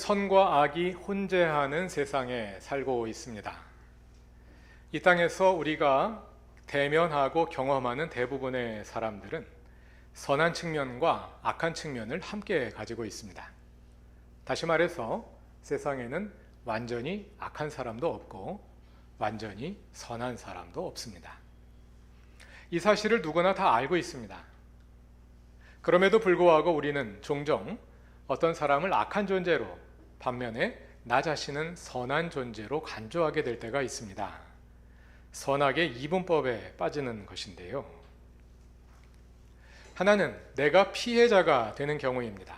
선과 악이 혼재하는 세상에 살고 있습니다. 이 땅에서 우리가 대면하고 경험하는 대부분의 사람들은 선한 측면과 악한 측면을 함께 가지고 있습니다. 다시 말해서 세상에는 완전히 악한 사람도 없고 완전히 선한 사람도 없습니다. 이 사실을 누구나 다 알고 있습니다. 그럼에도 불구하고 우리는 종종 어떤 사람을 악한 존재로 반면에 나 자신은 선한 존재로 간주하게 될 때가 있습니다. 선악의 이분법에 빠지는 것인데요. 하나는 내가 피해자가 되는 경우입니다.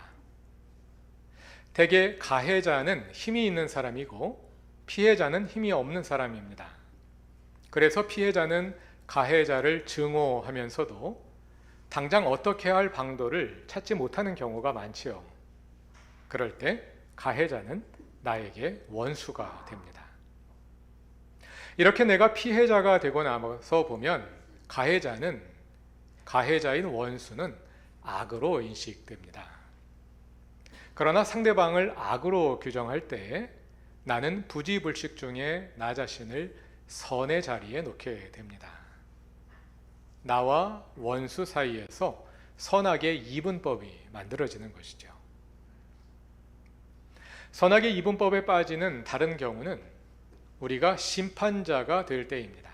대개 가해자는 힘이 있는 사람이고 피해자는 힘이 없는 사람입니다. 그래서 피해자는 가해자를 증오하면서도 당장 어떻게 할 방도를 찾지 못하는 경우가 많지요. 그럴 때 가해자는 나에게 원수가 됩니다. 이렇게 내가 피해자가 되고 나서 보면 가해자는 가해자인 원수는 악으로 인식됩니다. 그러나 상대방을 악으로 규정할 때 나는 부지불식 중에 나 자신을 선의 자리에 놓게 됩니다. 나와 원수 사이에서 선악의 이분법이 만들어지는 것이죠. 선악의 이분법에 빠지는 다른 경우는 우리가 심판자가 될 때입니다.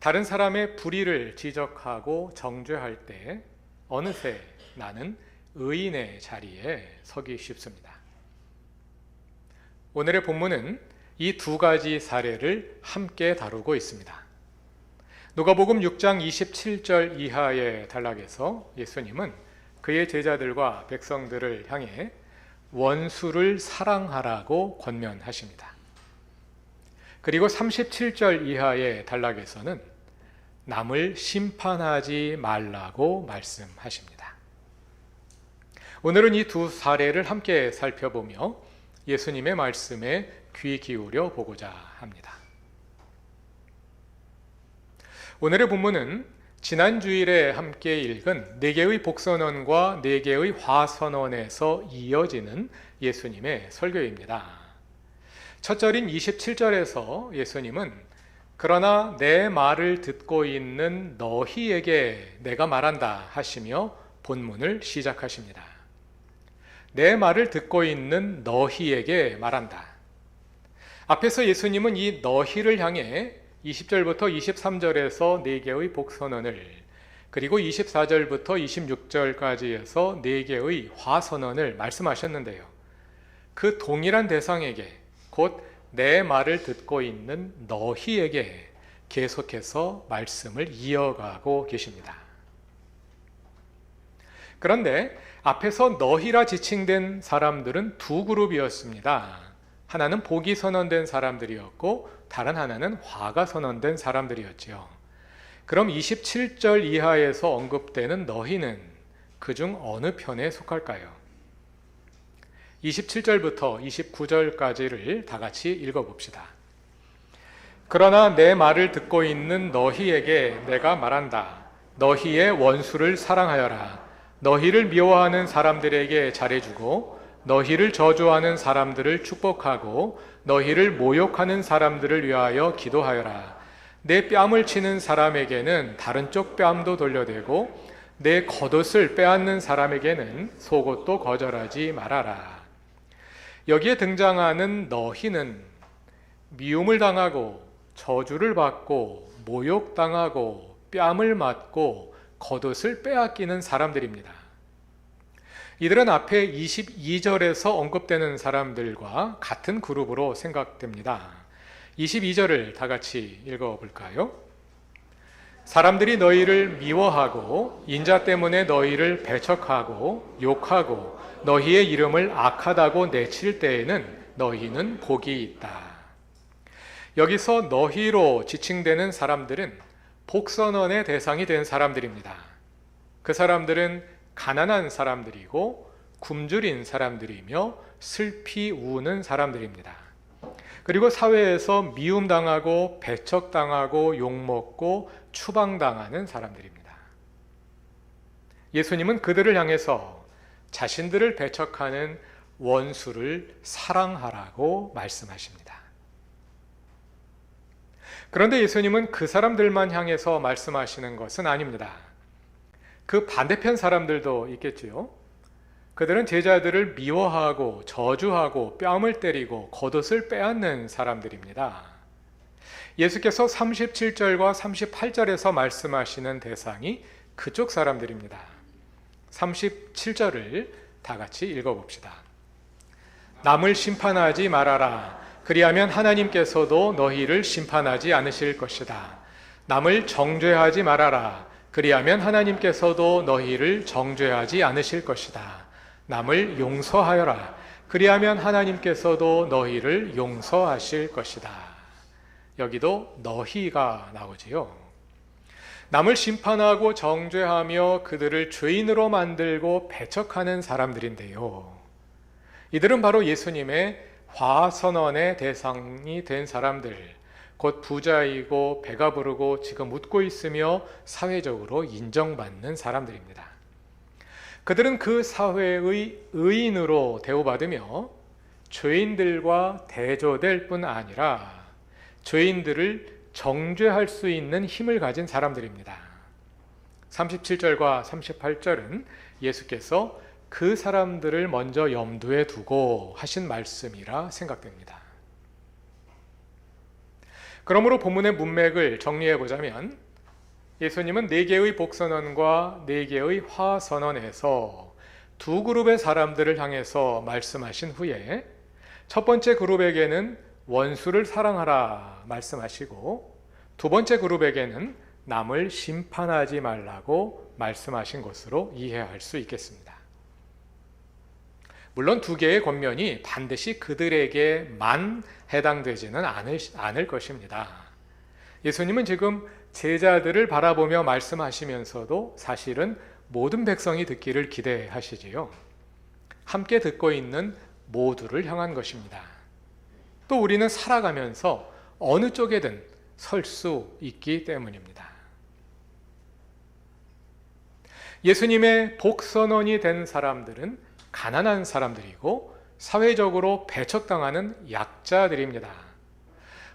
다른 사람의 불의를 지적하고 정죄할 때 어느새 나는 의인의 자리에 서기 쉽습니다. 오늘의 본문은 이 두 가지 사례를 함께 다루고 있습니다. 누가복음 6장 27절 이하의 단락에서 예수님은 그의 제자들과 백성들을 향해 원수를 사랑하라고 권면하십니다. 그리고 37절 이하의 단락에서는 남을 심판하지 말라고 말씀하십니다. 오늘은 이 두 사례를 함께 살펴보며 예수님의 말씀에 귀 기울여 보고자 합니다. 오늘의 본문은 지난 주일에 함께 읽은 네 개의 복선언과 네 개의 화선언에서 이어지는 예수님의 설교입니다. 첫 절인 27절에서 예수님은 그러나 내 말을 듣고 있는 너희에게 내가 말한다 하시며 본문을 시작하십니다. 내 말을 듣고 있는 너희에게 말한다. 앞에서 예수님은 이 너희를 향해 20절부터 23절에서 네 개의 복선언을 그리고 24절부터 26절까지에서 네 개의 화선언을 말씀하셨는데요. 그 동일한 대상에게 곧 내 말을 듣고 있는 너희에게 계속해서 말씀을 이어가고 계십니다. 그런데 앞에서 너희라 지칭된 사람들은 두 그룹이었습니다. 하나는 복이 선언된 사람들이었고 다른 하나는 화가 선언된 사람들이었지요. 그럼 27절 이하에서 언급되는 너희는 그중 어느 편에 속할까요? 27절부터 29절까지를 다 같이 읽어봅시다. 그러나 내 말을 듣고 있는 너희에게 내가 말한다. 너희의 원수를 사랑하여라. 너희를 미워하는 사람들에게 잘해주고 너희를 저주하는 사람들을 축복하고 너희를 모욕하는 사람들을 위하여 기도하여라. 내 뺨을 치는 사람에게는 다른 쪽 뺨도 돌려대고 내 겉옷을 빼앗는 사람에게는 속옷도 거절하지 말아라. 여기에 등장하는 너희는 미움을 당하고 저주를 받고 모욕당하고 뺨을 맞고 겉옷을 빼앗기는 사람들입니다. 이들은 앞에 22절에서 언급되는 사람들과 같은 그룹으로 생각됩니다. 22절을 다 같이 읽어 볼까요? 사람들이 너희를 미워하고 인자 때문에 너희를 배척하고 욕하고 너희의 이름을 악하다고 내칠 때에는 너희는 복이 있다. 여기서 너희로 지칭되는 사람들은 복선언의 대상이 된 사람들입니다. 그 사람들은 가난한 사람들이고 굶주린 사람들이며 슬피 우는 사람들입니다. 그리고 사회에서 미움당하고 배척당하고 욕먹고 추방당하는 사람들입니다. 예수님은 그들을 향해서 자신들을 배척하는 원수를 사랑하라고 말씀하십니다. 그런데 예수님은 그 사람들만 향해서 말씀하시는 것은 아닙니다. 그 반대편 사람들도 있겠지요. 그들은 제자들을 미워하고 저주하고 뺨을 때리고 겉옷을 빼앗는 사람들입니다. 예수께서 37절과 38절에서 말씀하시는 대상이 그쪽 사람들입니다. 37절을 다 같이 읽어봅시다. 남을 심판하지 말아라. 그리하면 하나님께서도 너희를 심판하지 않으실 것이다. 남을 정죄하지 말아라. 그리하면 하나님께서도 너희를 정죄하지 않으실 것이다. 남을 용서하여라. 그리하면 하나님께서도 너희를 용서하실 것이다. 여기도 너희가 나오지요. 남을 심판하고 정죄하며 그들을 죄인으로 만들고 배척하는 사람들인데요. 이들은 바로 예수님의 화선언의 대상이 된 사람들, 곧 부자이고 배가 부르고 지금 웃고 있으며 사회적으로 인정받는 사람들입니다. 그들은 그 사회의 의인으로 대우받으며 죄인들과 대조될 뿐 아니라 죄인들을 정죄할 수 있는 힘을 가진 사람들입니다. 37절과 38절은 예수께서 그 사람들을 먼저 염두에 두고 하신 말씀이라 생각됩니다. 그러므로 본문의 문맥을 정리해 보자면 예수님은 네 개의 복선언과 네 개의 화선언에서 두 그룹의 사람들을 향해서 말씀하신 후에 첫 번째 그룹에게는 원수를 사랑하라 말씀하시고 두 번째 그룹에게는 남을 심판하지 말라고 말씀하신 것으로 이해할 수 있겠습니다. 물론 두 개의 권면이 반드시 그들에게만 해당되지는 않을, 않을 것입니다. 예수님은 지금 제자들을 바라보며 말씀하시면서도 사실은 모든 백성이 듣기를 기대하시지요. 함께 듣고 있는 모두를 향한 것입니다. 또 우리는 살아가면서 어느 쪽에든 설 수 있기 때문입니다. 예수님의 복선언이 된 사람들은 가난한 사람들이고 사회적으로 배척당하는 약자들입니다.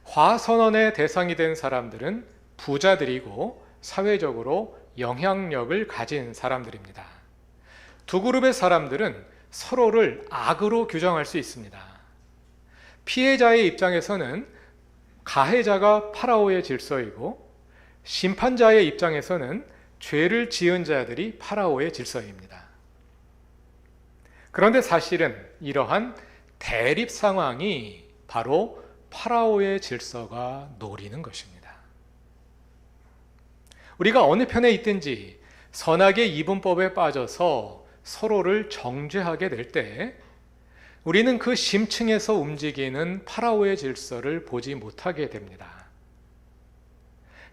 화선언의 대상이 된 사람들은 부자들이고 사회적으로 영향력을 가진 사람들입니다. 두 그룹의 사람들은 서로를 악으로 규정할 수 있습니다. 피해자의 입장에서는 가해자가 파라오의 질서이고 심판자의 입장에서는 죄를 지은 자들이 파라오의 질서입니다. 그런데 사실은 이러한 대립 상황이 바로 파라오의 질서가 노리는 것입니다. 우리가 어느 편에 있든지 선악의 이분법에 빠져서 서로를 정죄하게 될 때 우리는 그 심층에서 움직이는 파라오의 질서를 보지 못하게 됩니다.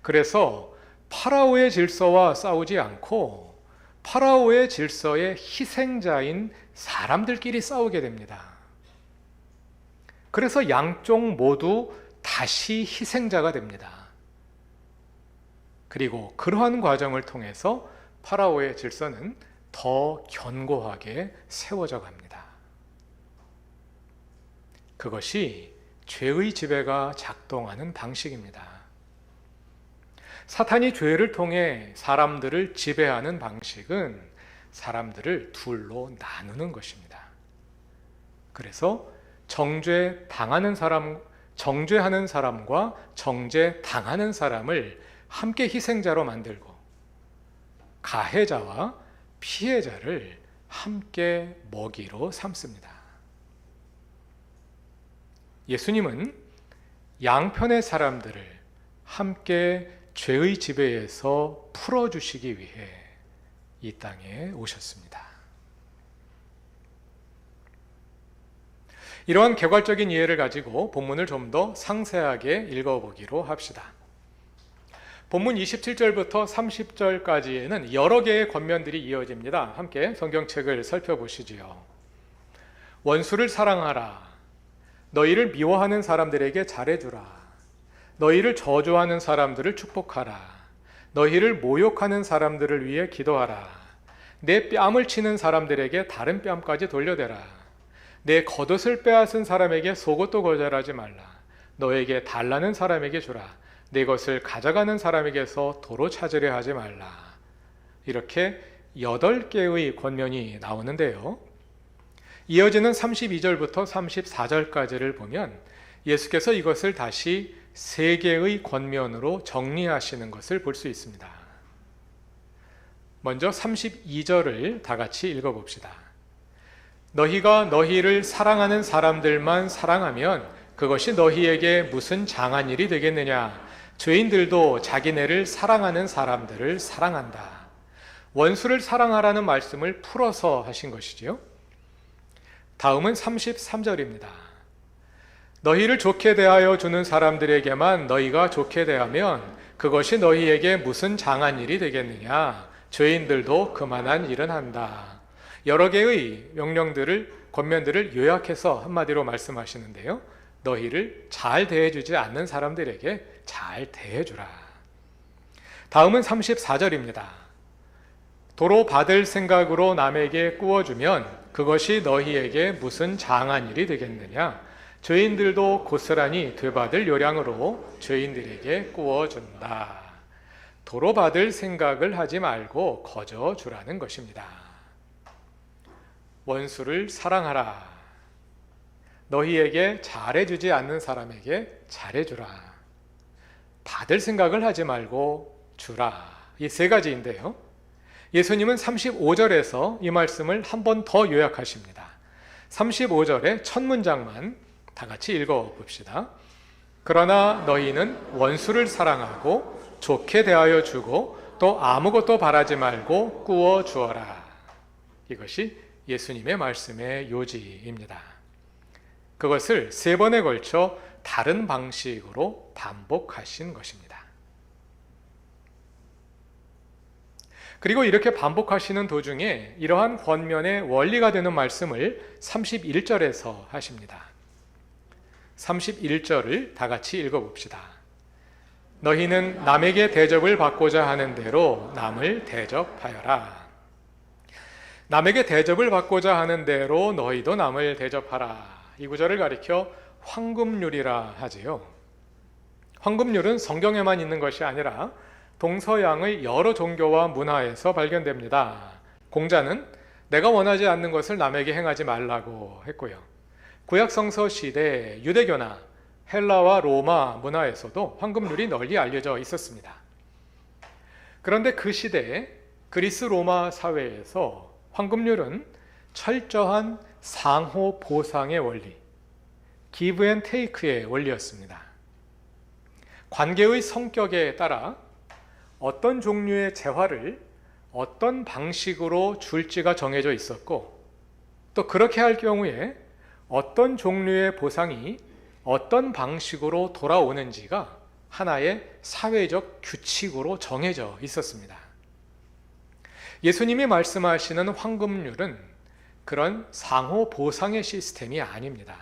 그래서 파라오의 질서와 싸우지 않고 파라오의 질서의 희생자인 사람들끼리 싸우게 됩니다. 그래서 양쪽 모두 다시 희생자가 됩니다. 그리고 그러한 과정을 통해서 파라오의 질서는 더 견고하게 세워져 갑니다. 그것이 죄의 지배가 작동하는 방식입니다. 사탄이 죄를 통해 사람들을 지배하는 방식은 사람들을 둘로 나누는 것입니다. 그래서 정죄 당하는 사람, 정죄하는 사람과 정죄 당하는 사람을 함께 희생자로 만들고 가해자와 피해자를 함께 먹이로 삼습니다. 예수님은 양편의 사람들을 함께 죄의 지배에서 풀어주시기 위해 이 땅에 오셨습니다. 이러한 개괄적인 이해를 가지고 본문을 좀 더 상세하게 읽어보기로 합시다. 본문 27절부터 30절까지에는 여러 개의 권면들이 이어집니다. 함께 성경책을 살펴보시지요. 원수를 사랑하라. 너희를 미워하는 사람들에게 잘해주라. 너희를 저주하는 사람들을 축복하라. 너희를 모욕하는 사람들을 위해 기도하라. 내 뺨을 치는 사람들에게 다른 뺨까지 돌려대라. 내 겉옷을 빼앗은 사람에게 속옷도 거절하지 말라. 너에게 달라는 사람에게 주라. 내 것을 가져가는 사람에게서 도로 찾으려 하지 말라. 이렇게 여덟 개의 권면이 나오는데요. 이어지는 32절부터 34절까지를 보면 예수께서 이것을 다시 세 개의 권면으로 정리하시는 것을 볼 수 있습니다. 먼저 32절을 다 같이 읽어 봅시다. 너희가 너희를 사랑하는 사람들만 사랑하면 그것이 너희에게 무슨 장한 일이 되겠느냐? 죄인들도 자기네를 사랑하는 사람들을 사랑한다. 원수를 사랑하라는 말씀을 풀어서 하신 것이지요. 다음은 33절입니다. 너희를 좋게 대하여 주는 사람들에게만 너희가 좋게 대하면 그것이 너희에게 무슨 장한 일이 되겠느냐? 죄인들도 그만한 일은 한다. 여러 개의 명령들을 권면들을 요약해서 한마디로 말씀하시는데요. 너희를 잘 대해주지 않는 사람들에게 잘 대해주라. 다음은 34절입니다. 도로 받을 생각으로 남에게 꾸어주면 그것이 너희에게 무슨 장한 일이 되겠느냐? 죄인들도 고스란히 되받을 요량으로 죄인들에게 꾸어준다. 도로 받을 생각을 하지 말고 거저 주라는 것입니다. 원수를 사랑하라. 너희에게 잘해주지 않는 사람에게 잘해주라. 받을 생각을 하지 말고 주라. 이 세 가지인데요. 예수님은 35절에서 이 말씀을 한 번 더 요약하십니다. 35절의 첫 문장만 다 같이 읽어 봅시다. 그러나 너희는 원수를 사랑하고 좋게 대하여 주고 또 아무것도 바라지 말고 꾸어 주어라. 이것이 예수님의 말씀의 요지입니다. 그것을 세 번에 걸쳐 다른 방식으로 반복하신 것입니다. 그리고 이렇게 반복하시는 도중에 이러한 권면의 원리가 되는 말씀을 31절에서 하십니다. 31절을 다 같이 읽어봅시다. 너희는 남에게 대접을 받고자 하는 대로 남을 대접하여라. 남에게 대접을 받고자 하는 대로 너희도 남을 대접하라. 이 구절을 가리켜 황금률이라 하지요. 황금률은 성경에만 있는 것이 아니라 동서양의 여러 종교와 문화에서 발견됩니다. 공자는 내가 원하지 않는 것을 남에게 행하지 말라고 했고요. 구약 성서 시대 유대교나 헬라와 로마 문화에서도 황금률이 널리 알려져 있었습니다. 그런데 그 시대 그리스 로마 사회에서 황금률은 철저한 상호 보상의 원리, 기브 앤 테이크의 원리였습니다. 관계의 성격에 따라 어떤 종류의 재화를 어떤 방식으로 줄지가 정해져 있었고 또 그렇게 할 경우에 어떤 종류의 보상이 어떤 방식으로 돌아오는지가 하나의 사회적 규칙으로 정해져 있었습니다. 예수님이 말씀하시는 황금률은 그런 상호 보상의 시스템이 아닙니다.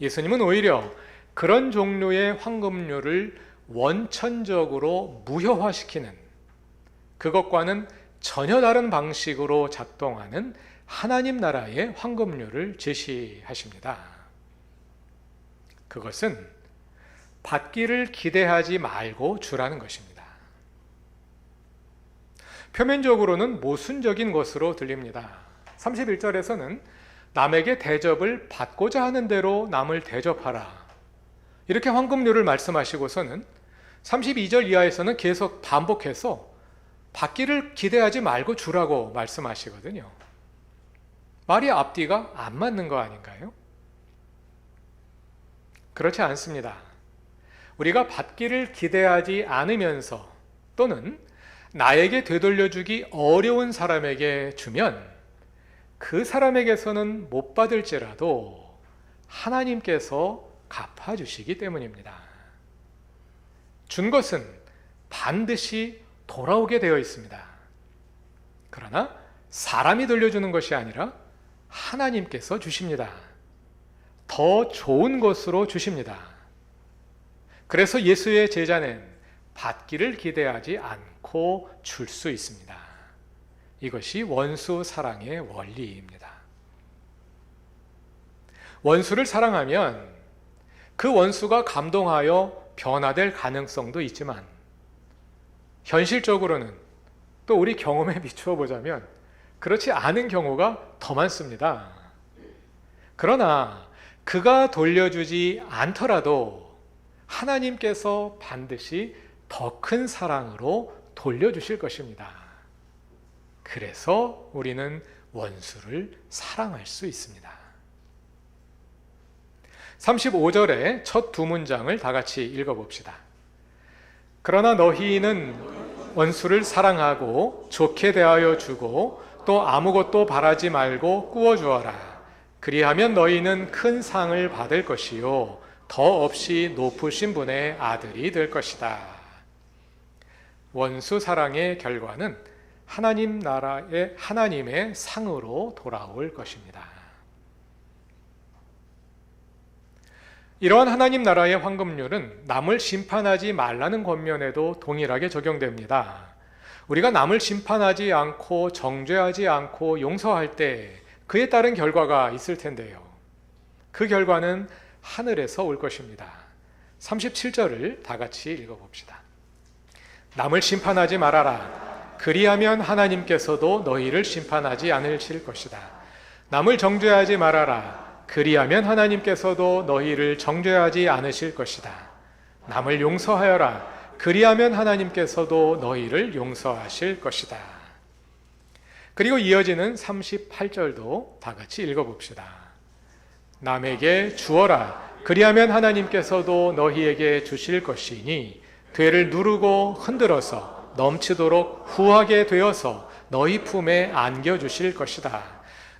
예수님은 오히려 그런 종류의 황금률을 원천적으로 무효화시키는 그것과는 전혀 다른 방식으로 작동하는 하나님 나라의 황금률을 제시하십니다. 그것은 받기를 기대하지 말고 주라는 것입니다. 표면적으로는 모순적인 것으로 들립니다. 31절에서는 남에게 대접을 받고자 하는 대로 남을 대접하라. 이렇게 황금률을 말씀하시고서는 32절 이하에서는 계속 반복해서 받기를 기대하지 말고 주라고 말씀하시거든요. 말이 앞뒤가 안 맞는 거 아닌가요? 그렇지 않습니다. 우리가 받기를 기대하지 않으면서 또는 나에게 되돌려주기 어려운 사람에게 주면 그 사람에게서는 못 받을지라도 하나님께서 갚아주시기 때문입니다. 준 것은 반드시 돌아오게 되어 있습니다. 그러나 사람이 돌려주는 것이 아니라 하나님께서 주십니다. 더 좋은 것으로 주십니다. 그래서 예수의 제자는 받기를 기대하지 않고 줄 수 있습니다. 이것이 원수 사랑의 원리입니다. 원수를 사랑하면 그 원수가 감동하여 변화될 가능성도 있지만 현실적으로는 또 우리 경험에 비추어 보자면 그렇지 않은 경우가 더 많습니다. 그러나 그가 돌려주지 않더라도 하나님께서 반드시 더 큰 사랑으로 돌려주실 것입니다. 그래서 우리는 원수를 사랑할 수 있습니다. 35절의 첫 두 문장을 다 같이 읽어봅시다. 그러나 너희는 원수를 사랑하고 좋게 대하여 주고 또 아무것도 바라지 말고 꾸어 주어라. 그리하면 너희는 큰 상을 받을 것이요 더 없이 높으신 분의 아들이 될 것이다. 원수 사랑의 결과는 하나님 나라의 하나님의 상으로 돌아올 것입니다. 이러한 하나님 나라의 황금률은 남을 심판하지 말라는 권면에도 동일하게 적용됩니다. 우리가 남을 심판하지 않고 정죄하지 않고 용서할 때 그에 따른 결과가 있을 텐데요. 그 결과는 하늘에서 올 것입니다. 37절을 다 같이 읽어봅시다. 남을 심판하지 말아라. 그리하면 하나님께서도 너희를 심판하지 않으실 것이다. 남을 정죄하지 말아라. 그리하면 하나님께서도 너희를 정죄하지 않으실 것이다. 남을 용서하여라. 그리하면 하나님께서도 너희를 용서하실 것이다. 그리고 이어지는 38절도 다 같이 읽어봅시다. 남에게 주어라. 그리하면 하나님께서도 너희에게 주실 것이니 되를 누르고 흔들어서 넘치도록 후하게 되어서 너희 품에 안겨 주실 것이다.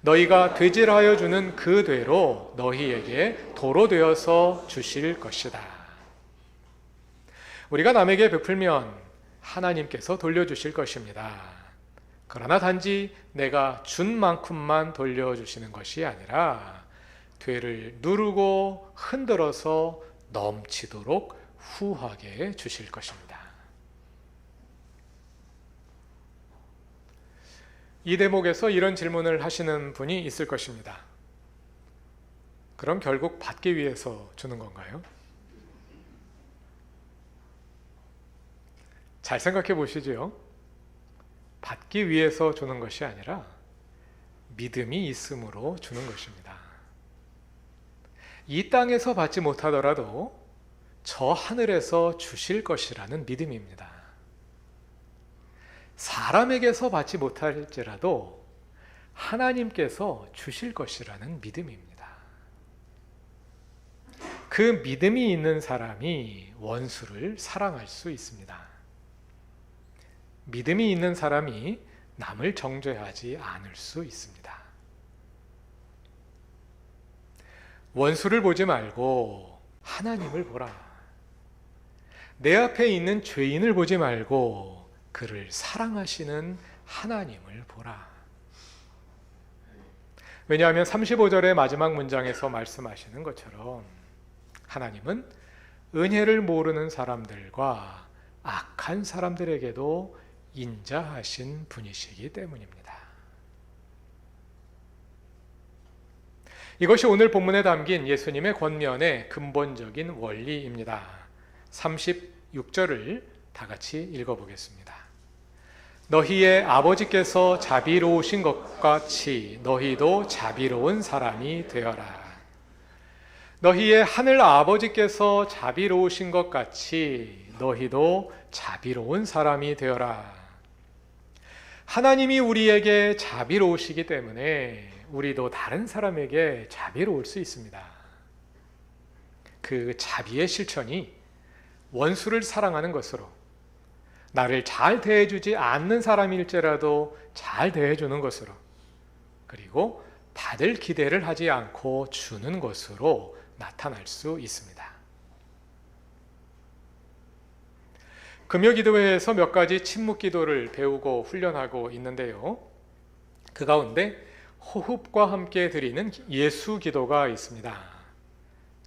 너희가 되질하여 주는 그 되로 너희에게 도로 되어서 주실 것이다. 우리가 남에게 베풀면 하나님께서 돌려주실 것입니다. 그러나 단지 내가 준 만큼만 돌려주시는 것이 아니라 되를 누르고 흔들어서 넘치도록 후하게 주실 것입니다. 이 대목에서 이런 질문을 하시는 분이 있을 것입니다. 그럼 결국 받기 위해서 주는 건가요? 잘 생각해 보시지요. 받기 위해서 주는 것이 아니라 믿음이 있음으로 주는 것입니다. 이 땅에서 받지 못하더라도 저 하늘에서 주실 것이라는 믿음입니다. 사람에게서 받지 못할지라도 하나님께서 주실 것이라는 믿음입니다. 그 믿음이 있는 사람이 원수를 사랑할 수 있습니다. 믿음이 있는 사람이 남을 정죄하지 않을 수 있습니다. 원수를 보지 말고 하나님을 보라. 내 앞에 있는 죄인을 보지 말고 그를 사랑하시는 하나님을 보라. 왜냐하면 35절의 마지막 문장에서 말씀하시는 것처럼 하나님은 은혜를 모르는 사람들과 악한 사람들에게도 인자하신 분이시기 때문입니다. 이것이 오늘 본문에 담긴 예수님의 권면의 근본적인 원리입니다. 36절을 다 같이 읽어보겠습니다. 너희의 아버지께서 자비로우신 것 같이 너희도 자비로운 사람이 되어라. 너희의 하늘 아버지께서 자비로우신 것 같이 너희도 자비로운 사람이 되어라. 하나님이 우리에게 자비로우시기 때문에 우리도 다른 사람에게 자비로울 수 있습니다. 그 자비의 실천이 원수를 사랑하는 것으로 나를 잘 대해주지 않는 사람일지라도 잘 대해주는 것으로 그리고 받을 기대를 하지 않고 주는 것으로 나타날 수 있습니다. 금요 기도회에서 몇 가지 침묵 기도를 배우고 훈련하고 있는데요. 그 가운데 호흡과 함께 드리는 예수 기도가 있습니다.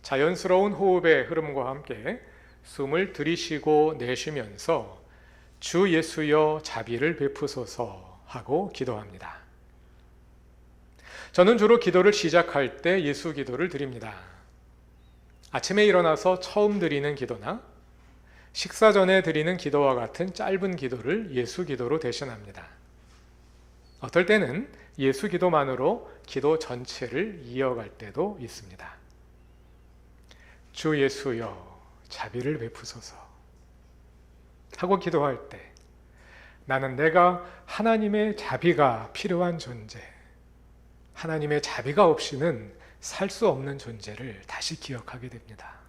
자연스러운 호흡의 흐름과 함께 숨을 들이쉬고 내쉬면서 주 예수여 자비를 베푸소서 하고 기도합니다. 저는 주로 기도를 시작할 때 예수 기도를 드립니다. 아침에 일어나서 처음 드리는 기도나 식사 전에 드리는 기도와 같은 짧은 기도를 예수 기도로 대신합니다. 어떨 때는 예수 기도만으로 기도 전체를 이어갈 때도 있습니다. 주 예수여 자비를 베푸소서 하고 기도할 때 나는 내가 하나님의 자비가 필요한 존재, 하나님의 자비가 없이는 살 수 없는 존재를 다시 기억하게 됩니다.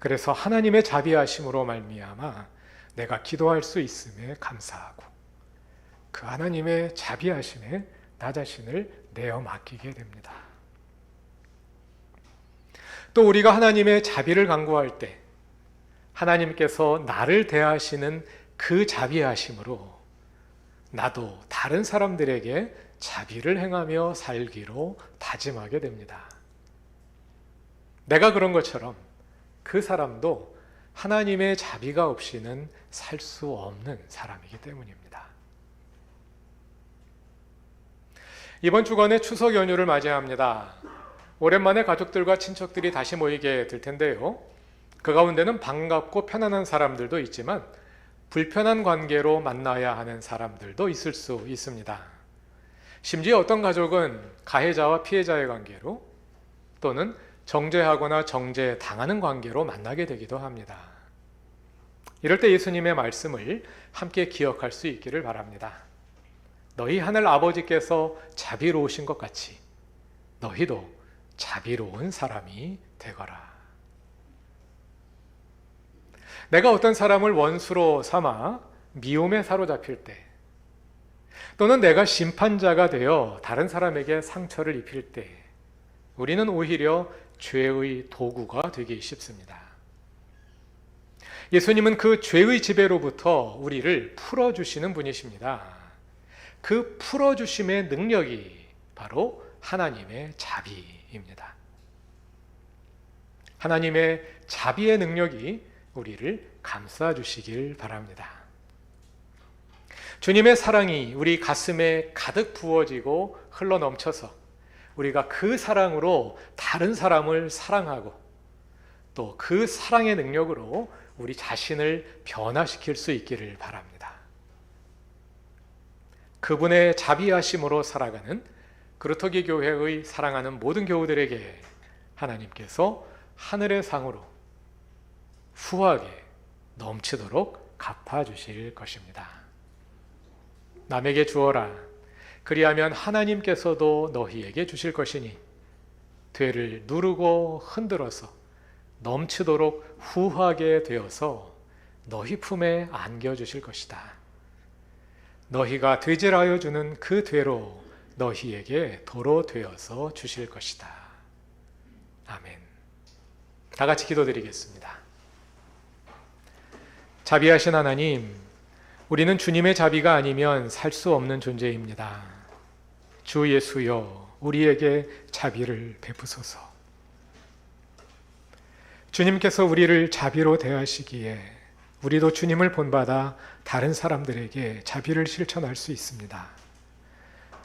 그래서 하나님의 자비하심으로 말미암아 내가 기도할 수 있음에 감사하고 그 하나님의 자비하심에 나 자신을 내어 맡기게 됩니다. 또 우리가 하나님의 자비를 강구할 때 하나님께서 나를 대하시는 그 자비하심으로 나도 다른 사람들에게 자비를 행하며 살기로 다짐하게 됩니다. 내가 그런 것처럼 그 사람도 하나님의 자비가 없이는 살 수 없는 사람이기 때문입니다. 이번 주간에 추석 연휴를 맞이합니다. 오랜만에 가족들과 친척들이 다시 모이게 될 텐데요. 그 가운데는 반갑고 편안한 사람들도 있지만 불편한 관계로 만나야 하는 사람들도 있을 수 있습니다. 심지어 어떤 가족은 가해자와 피해자의 관계로 또는 정죄하거나 정죄 당하는 관계로 만나게 되기도 합니다. 이럴 때 예수님의 말씀을 함께 기억할 수 있기를 바랍니다. 너희 하늘 아버지께서 자비로우신 것 같이 너희도 자비로운 사람이 되거라. 내가 어떤 사람을 원수로 삼아 미움에 사로잡힐 때 또는 내가 심판자가 되어 다른 사람에게 상처를 입힐 때 우리는 오히려 죄의 도구가 되기 쉽습니다. 예수님은 그 죄의 지배로부터 우리를 풀어주시는 분이십니다. 그 풀어주심의 능력이 바로 하나님의 자비입니다. 하나님의 자비의 능력이 우리를 감싸 주시길 바랍니다. 주님의 사랑이 우리 가슴에 가득 부어지고 흘러 넘쳐서 우리가 그 사랑으로 다른 사람을 사랑하고 또 그 사랑의 능력으로 우리 자신을 변화시킬 수 있기를 바랍니다. 그분의 자비하심으로 살아가는 그루터기 교회의 사랑하는 모든 교우들에게 하나님께서 하늘의 상으로 후하게 넘치도록 갚아 주실 것입니다. 남에게 주어라. 그리하면 하나님께서도 너희에게 주실 것이니 되를 누르고 흔들어서 넘치도록 후하게 되어서 너희 품에 안겨 주실 것이다. 너희가 되질하여 주는 그 되로 너희에게 도로 되어서 주실 것이다. 아멘. 다 같이 기도드리겠습니다. 자비하신 하나님, 우리는 주님의 자비가 아니면 살 수 없는 존재입니다. 주 예수여, 우리에게 자비를 베푸소서. 주님께서 우리를 자비로 대하시기에 우리도 주님을 본받아 다른 사람들에게 자비를 실천할 수 있습니다.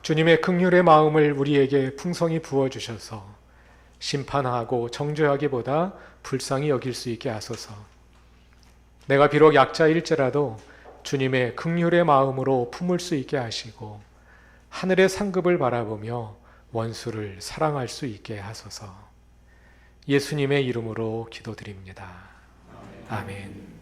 주님의 극률의 마음을 우리에게 풍성히 부어 주셔서 심판하고 정죄하기보다 불쌍히 여길 수 있게 하소서. 내가 비록 약자일지라도 주님의 극률의 마음으로 품을 수 있게 하시고 하늘의 상급을 바라보며 원수를 사랑할 수 있게 하소서. 예수님의 이름으로 기도드립니다. 아멘.